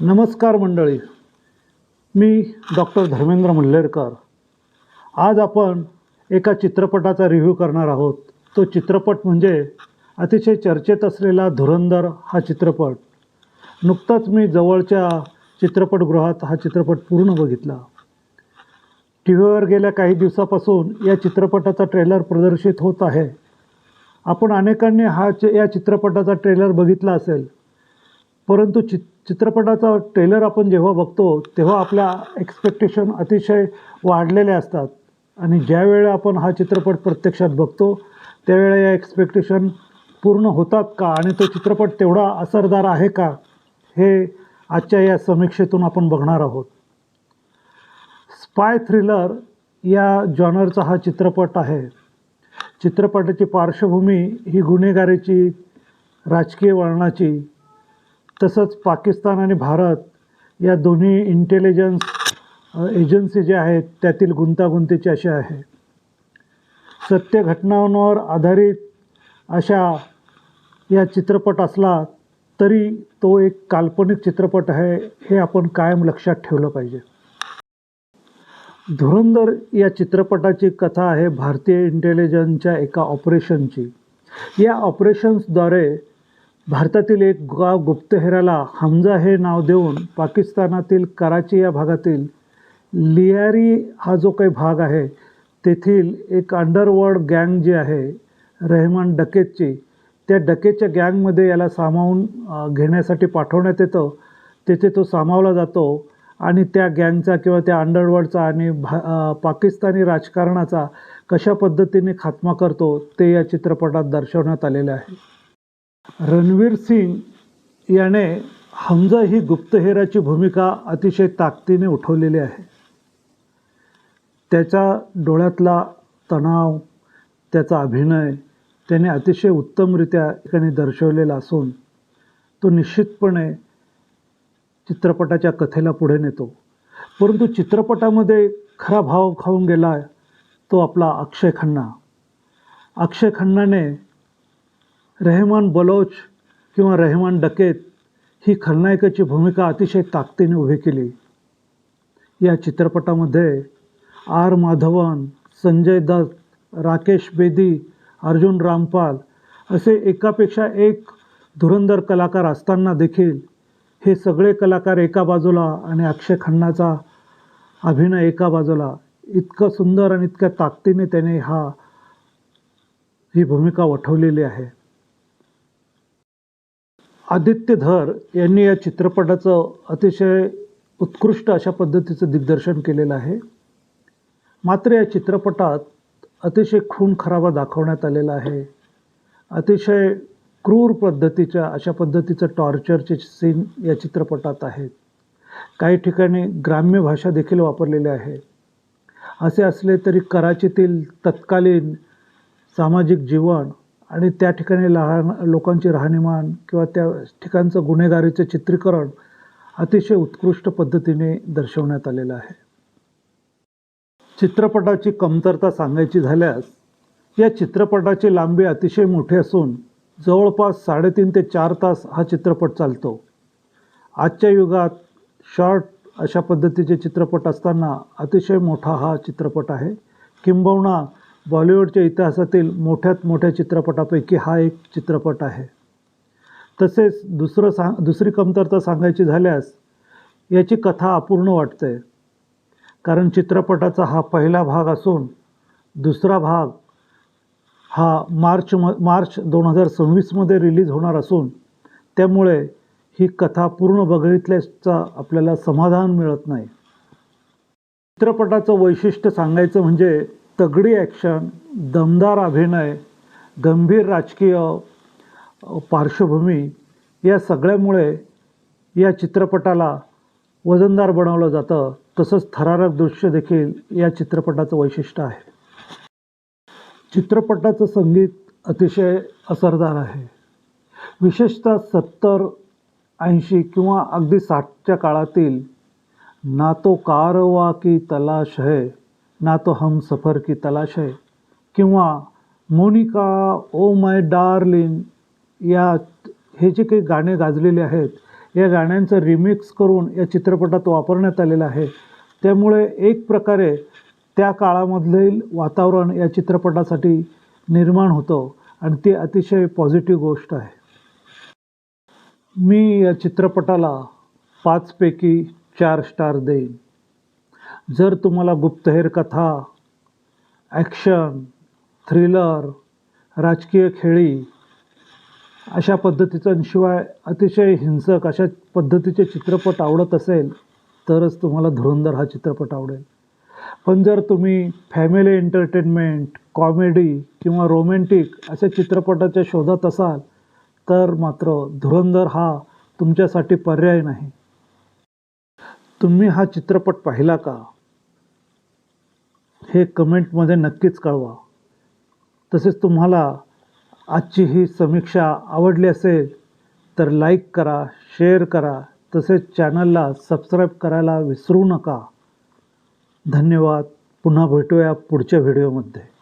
नमस्कार मंडळी. मी डॉक्टर धर्मेंद्र मुल्लेरकर. आज आपण एका चित्रपटाचा रिव्ह्यू करणार आहोत. तो चित्रपट म्हणजे अतिशय चर्चेत असलेला धुरंधर हा चित्रपट. नुकताच मी जवळच्या चित्रपटगृहात हा चित्रपट पूर्ण बघितला. टी व्हीवर गेल्या काही दिवसापासून या चित्रपटाचा ट्रेलर प्रदर्शित होत आहे. आपण अनेकांनी हा चि या चित्रपटाचा ट्रेलर बघितला असेल. परंतु चित चित्रपटाचा ट्रेलर आपण जेव्हा बघतो तेव्हा आपल्या एक्सपेक्टेशन अतिशय वाढलेले असतात. आणि ज्यावेळेला आपण हा चित्रपट प्रत्यक्षात बघतो त्यावेळेला या एक्सपेक्टेशन पूर्ण होतात का? आणि तो चित्रपट तेवढा असरदार आहे का? हे आजच्या या समीक्षेतून आपण बघणार आहोत. स्पाय थ्रिलर या जॉनरचा हा चित्रपट आहे. चित्रपटाची पार्श्वभूमी ही गुन्हेगारीची राजकीय वळणाची तसंच पाकिस्तान आणि भारत या दोन्ही इंटेलिजन्स एजन्सी ज्या आहेत त्यातील गुंतागुंतीची अशी आहे. सत्य घटनांवर आधारित अशा या चित्रपट असला तरी तो एक काल्पनिक चित्रपट आहे हे आपण कायम लक्षात ठेवलं पाहिजे. धुरंधर या चित्रपटाची कथा आहे भारतीय इंटेलिजन्सच्या एका ऑपरेशनची या ऑपरेशन्सद्वारे भारतातील एक गाव गुप्तहेराला हमजा हे नाव देऊन पाकिस्तानातील कराची या भागातील लियारी हा जो काही भाग आहे तेथील एक अंडरवर्ल्ड गँग जी आहे रेहमान डकेतची त्या डकेतच्या गँगमध्ये याला सामावून घेण्यासाठी पाठवण्यात येतं. तेथे तो सामावला जातो आणि त्या गँगचा किंवा त्या अंडरवर्ल्डचा आणि भा पाकिस्तानी राजकारणाचा कशा पद्धतीने खात्मा करतो ते या चित्रपटात दर्शवण्यात आलेलं आहे. रणवीर सिंग याने हमजा ही गुप्तहेराची भूमिका अतिशय ताकदीने उठवलेली आहे. त्याच्या डोळ्यातला तणाव त्याचा अभिनय त्याने अतिशय उत्तमरित्या ठिकाणी दर्शवलेला असून तो निश्चितपणे चित्रपटाच्या कथेला पुढे नेतो. परंतु चित्रपटामध्ये खरा भाव खाऊन गेला तो आपला अक्षय खन्ना. अक्षय खन्नाने रेहमान बलोच किंवा रेहमान डकेत ही खलनायकाची भूमिका अतिशय ताकदीने उभी केली. या चित्रपटामध्ये आर माधवन संजय दत्त राकेश बेदी अर्जुन रामपाल असे एकापेक्षा एक धुरंधर कलाकार असताना देखील हे सगळे कलाकार एका बाजूला आणि अक्षय खन्नाचा अभिनय एका बाजूला. इतकं सुंदर आणि इतक्या ताकदीने त्याने हा ही भूमिका वठवलेली आहे. आदित्य धर यांनी या चित्रपटाचं अतिशय उत्कृष्ट अशा पद्धतीचं दिग्दर्शन केलेलं आहे. मात्र या चित्रपटात अतिशय खून खराबा दाखवण्यात आलेला आहे. अतिशय क्रूर पद्धतीच्या अशा पद्धतीचं टॉर्चरचे सीन या चित्रपटात आहेत. काही ठिकाणी ग्राम्य भाषा देखील वापरलेली आहे. असे असले तरी कराचीतील तत्कालीन सामाजिक जीवन आणि त्या ठिकाणी लहान लोकांची राहणीमान किंवा त्या ठिकाणचं गुन्हेगारीचं चित्रीकरण अतिशय उत्कृष्ट पद्धतीने दर्शवण्यात आलेलं आहे. चित्रपटाची कमतरता सांगायची झाल्यास या चित्रपटाची लांबी अतिशय मोठी असून जवळपास साडेतीन ते चार तास हा चित्रपट चालतो. आजच्या युगात शॉर्ट अशा पद्धतीचे चित्रपट असताना अतिशय मोठा हा चित्रपट आहे. किंबहुना बॉलिवूडच्या इतिहासातील मोठ्यात मोठ्या चित्रपटापैकी हा एक चित्रपट आहे. तसेच दुसरं सांग दुसरी कमतरता सांगायची झाल्यास याची कथा अपूर्ण वाटते. कारण चित्रपटाचा हा पहिला भाग असून दुसरा भाग हा मार्च म मार्च दोन हजार सव्वीसमध्ये रिलीज होणार असून त्यामुळे ही कथा पूर्ण बघितल्याचा आपल्याला समाधान मिळत नाही. चित्रपटाचं वैशिष्ट्य सांगायचं म्हणजे तगडी ॲक्शन दमदार अभिनय गंभीर राजकीय पार्श्वभूमी या सगळ्यामुळे या चित्रपटाला वजनदार बनवलं जातं. तसंच थरारक दृश्य देखील या चित्रपटाचं वैशिष्ट्य आहे. चित्रपटाचं संगीत अतिशय असरदार आहे. विशेषतः सत्तर ऐंशी किंवा अगदी साठच्या काळातील ना तो कारवा की तलाश है. ना तो हम सफर की तलाश है। किंवा मोनिका ओ माय डार्लिंग या हे जे काही गाणे गाजलेले आहेत या गाण्यांचं रिमिक्स करून या चित्रपटात वापरण्यात आलेलं आहे. त्यामुळे एक प्रकारे त्या काळामधील वातावरण या चित्रपटासाठी निर्माण होतं आणि ती अतिशय पॉझिटिव्ह गोष्ट आहे. मी या चित्रपटाला पाचपैकी चार स्टार देईन. जर तुम्हाला गुप्तहेर कथा ॲक्शन थ्रिलर राजकीय खेळी अशा पद्धतीचं शिवाय अतिशय हिंसक अशा पद्धतीचे चित्रपट आवडत असेल तरच तुम्हाला धुरंधर हा चित्रपट आवडेल. पण जर तुम्ही फॅमिली एंटरटेनमेंट कॉमेडी किंवा रोमॅन्टिक अशा चित्रपटाच्या शोधात असाल तर मात्र धुरंधर हा तुमच्यासाठी पर्याय नाही. तुम्ही हा चित्रपट पाहिला का? हे कमेंटमध्ये नक्कीच कळवा. तसेच तुम्हाला आजची ही समीक्षा आवडली असेल तर लाईक करा शेअर करा तसेच चॅनलला सबस्क्राईब करायला विसरू नका. धन्यवाद. पुन्हा भेटूया पुढच्या व्हिडिओमध्ये.